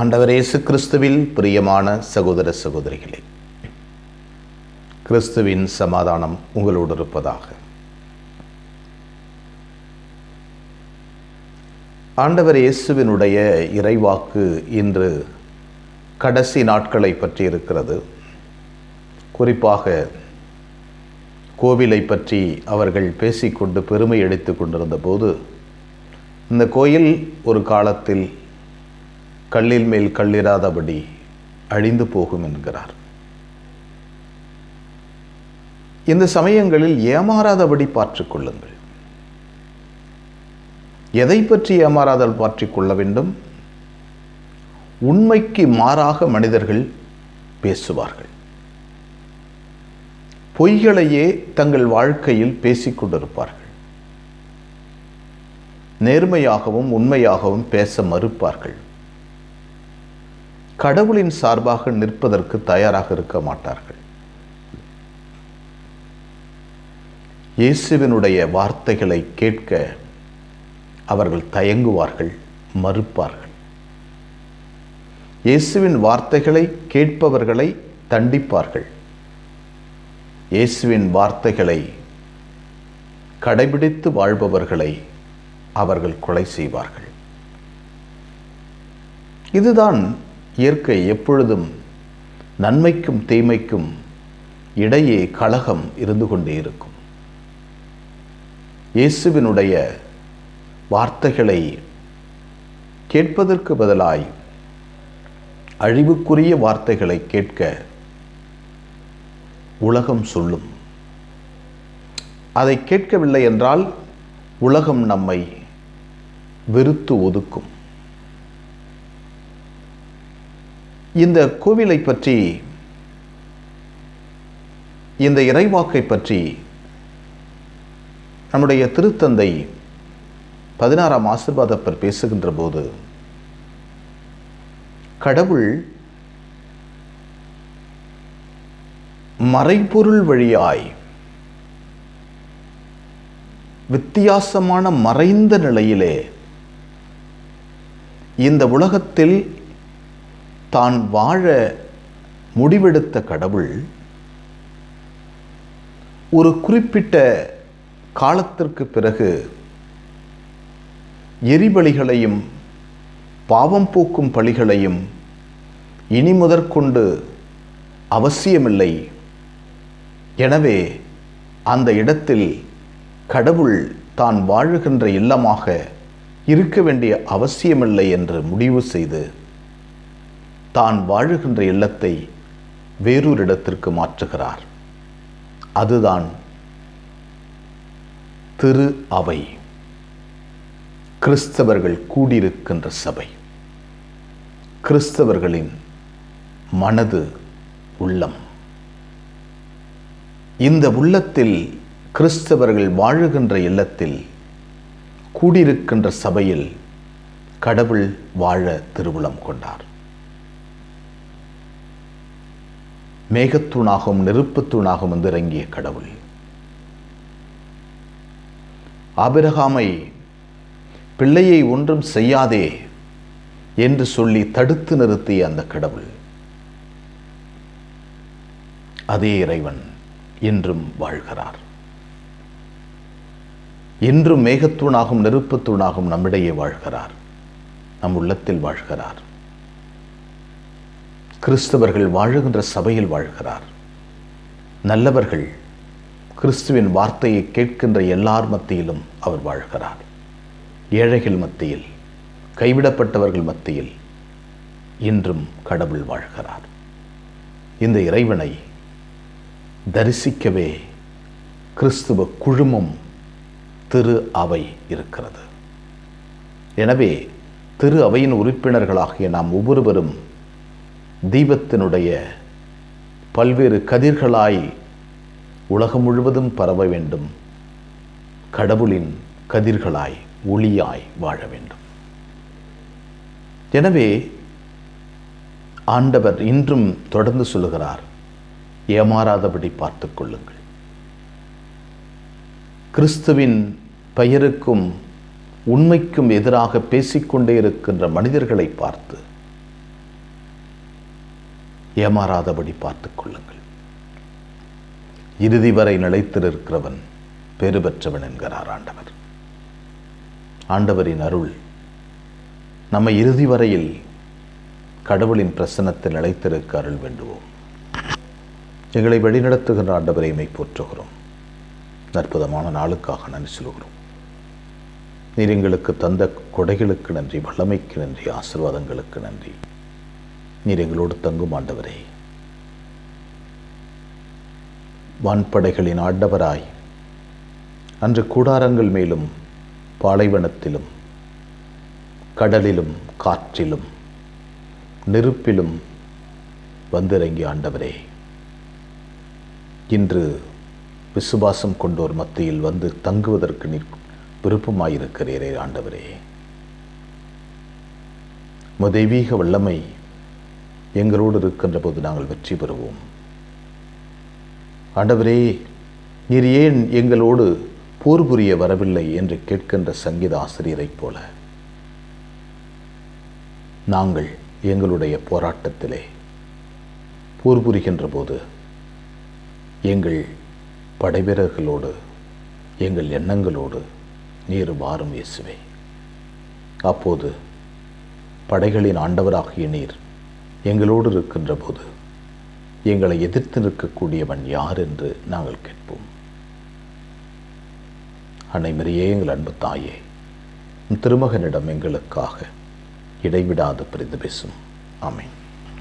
ஆண்டவர் இயேசு கிறிஸ்துவில் பிரியமான சகோதர சகோதரிகளே கிறிஸ்துவின் சமாதானம் உங்களோடு இருப்பதாக. ஆண்டவர் இயேசுவினுடைய இறைவாக்கு இன்று கடைசி நாட்களை பற்றி இருக்கிறது. குறிப்பாக கோவிலை பற்றி அவர்கள் பேசிக்கொண்டு பெருமை அடித்து கொண்டிருந்த போது இந்த கோயில் ஒரு காலத்தில் கல்லில் மேல் கல்லிராதபடி அழிந்து போகும் என்கிறார். இந்த சமயங்களில் ஏமாறாதபடி பார்த்துக்கொள்ளுங்கள் எதை பற்றி ஏமாறாதல் பார்த்துக்கொள்ள வேண்டும்? உண்மைக்கு மாறாக மனிதர்கள் பேசுவார்கள். பொய்களையே தங்கள் வாழ்க்கையில் பேசிக்கொண்டிருப்பார்கள் நேர்மையாகவும் உண்மையாகவும் பேச மறுப்பார்கள். கடவுளின் சார்பாக நிற்பதற்கு தயாராக இருக்க மாட்டார்கள். இயேசுவினுடைய வார்த்தைகளை கேட்க அவர்கள் தயங்குவார்கள் மறுப்பார்கள். இயேசுவின் வார்த்தைகளை கேட்பவர்களை தண்டிப்பார்கள். இயேசுவின் வார்த்தைகளை கடைபிடித்து வாழ்பவர்களை அவர்கள் கொலை செய்வார்கள். இதுதான் இயற்கை எப்பொழுதும் நன்மைக்கும் தீமைக்கும் இடையே கலகம் இருந்து கொண்டே இருக்கும். இயேசுவினுடைய வார்த்தைகளை கேட்பதற்கு பதிலாய் அழிவுக்குரிய வார்த்தைகளை கேட்க உலகம் சொல்லும். அதை கேட்கவில்லை என்றால் உலகம் நம்மை வெறுத்து ஒதுக்கும். இந்த கோவிலை பற்றி இந்த இறைவாக்கை பற்றி நம்முடைய திருத்தந்தை பதினாறாம் ஆசிர்வாதப்பர் பேசுகின்ற போது கடவுள் மறைபொருள் வழியாய் வித்தியாசமான மறைந்த நிலையிலே இந்த உலகத்தில் தான் வாழ முடிவெடுத்த கடவுள் ஒரு குறிப்பிட்ட காலத்திற்கு பிறகு எரிபலிகளையும் பாவம் போக்கும் பலிகளையும் இனி முதற்கொண்டு அவசியமில்லை. எனவே அந்த இடத்தில் கடவுள் தான் வாழுகின்ற இல்லமாக இருக்க வேண்டிய அவசியமில்லை என்று முடிவு செய்து தான் வாழுகின்ற இல்லத்தை வேறொரு இடத்திற்கு மாற்றுகிறார். அதுதான் திரு அவை. கிறிஸ்தவர்கள் கூடியிருக்கின்ற சபை. கிறிஸ்தவர்களின் மனது உள்ளம். இந்த உள்ளத்தில் கிறிஸ்தவர்கள் வாழுகின்ற இல்லத்தில் கூடியிருக்கின்ற சபையில் கடவுள் வாழ திருவுளம் கொண்டார். மேகத்தூணாகவும் நெருப்புத்தூணாகவும் வந்து இறங்கிய கடவுள். ஆபிரகாமை பிள்ளையை ஒன்றும் செய்யாதே என்று சொல்லி தடுத்து நிறுத்திய அந்த கடவுள். அதே இறைவன் இன்றும் வாழ்கிறார். இன்றும் மேகத்தூணாகும் நெருப்புத்தூணாகும் நம்மிடையே வாழ்கிறார். நம் உள்ளத்தில் வாழ்கிறார். கிறிஸ்தவர்கள் வாழுகின்ற சபையில் வாழ்கிறார். நல்லவர்கள் கிறிஸ்துவின் வார்த்தையை கேட்கின்ற எல்லார் மத்தியிலும் அவர் வாழ்கிறார். ஏழைகள் மத்தியில் கைவிடப்பட்டவர்கள் மத்தியில் இன்றும் கடவுள் வாழ்கிறார். இந்த இறைவனை தரிசிக்கவே கிறிஸ்துவ குழுமம் திரு அவை இருக்கிறது. எனவே திரு அவையின் உறுப்பினர்களாகிய நாம் ஒவ்வொருவரும் தீபத்தினுடைய பல்வேறு கதிர்களாய் உலகம் முழுவதும் பரவ வேண்டும். கடவுளின் கதிர்களாய் ஒளியாய் வாழ வேண்டும். எனவே ஆண்டவர் இன்றும் தொடர்ந்து சொல்லுகிறார் ஏமாறாதபடி பார்த்துக் கொள்ளுங்கள். கிறிஸ்துவின் பெயருக்கும் உண்மைக்கும் எதிராக பேசிக்கொண்டே இருக்கின்ற மனிதர்களை பார்த்து ஏமாறாதபடி பார்த்து கொள்ளுங்கள். இறுதி வரை நிலைத்திருக்கிறவன் பெறுபெற்றவன் என்கிறார் ஆண்டவர். ஆண்டவரின் அருள் நம்ம இறுதி வரையில் கடவுளின் பிரசனத்தில் நிலைத்திருக்க அருள் வேண்டுவோம். எங்களை வழிநடத்துகின்ற ஆண்டவரை மை போற்றுகிறோம். அற்புதமான நாளுக்காக நன்றி சொல்கிறோம் நீர் எங்களுக்கு தந்த கொடைகளுக்கு நன்றி வல்லமைக்கு நன்றி ஆசீர்வாதங்களுக்கு நன்றி. நீர் எங்களோடு தங்கும் ஆண்டவரே. வான்படைகளின் ஆண்டவராய் அன்று கூடாரங்கள் மேலும் பாலைவனத்திலும் கடலிலும் காற்றிலும் நெருப்பிலும் வந்திறங்கி ஆண்டவரே. இன்று விசுவாசம் கொண்டோர் மத்தியில் வந்து தங்குவதற்கு நீர் விருப்பமாயிருக்கிறீரே ஆண்டவரே. உமது தெய்வீக வல்லமை எங்களோடு இருக்கின்ற போது நாங்கள் வெற்றி பெறுவோம். ஆண்டவரே நீர் ஏன் எங்களோடு போர் புரிய வரவில்லை என்று கேட்கின்ற சங்கீத ஆசிரியரைப் போல நாங்கள் எங்களுடைய போராட்டத்திலே போர் புரிகின்ற போது எங்கள் படைவீரர்களோடு எங்கள் எண்ணங்களோடு நீர் வாரும் இயேசுவே. அப்போது படைகளின் ஆண்டவராகிய நீர் எங்களோடு இருக்கின்ற போது எங்களை எதிர்த்து நிற்கக்கூடியவன் யார் என்று நாங்கள் கேட்போம். அனைமரியே எங்கள் அன்பு தாயே திருமகனிடம் எங்களுக்காக இடைவிடாது பிரிந்து பேசும். ஆமென்.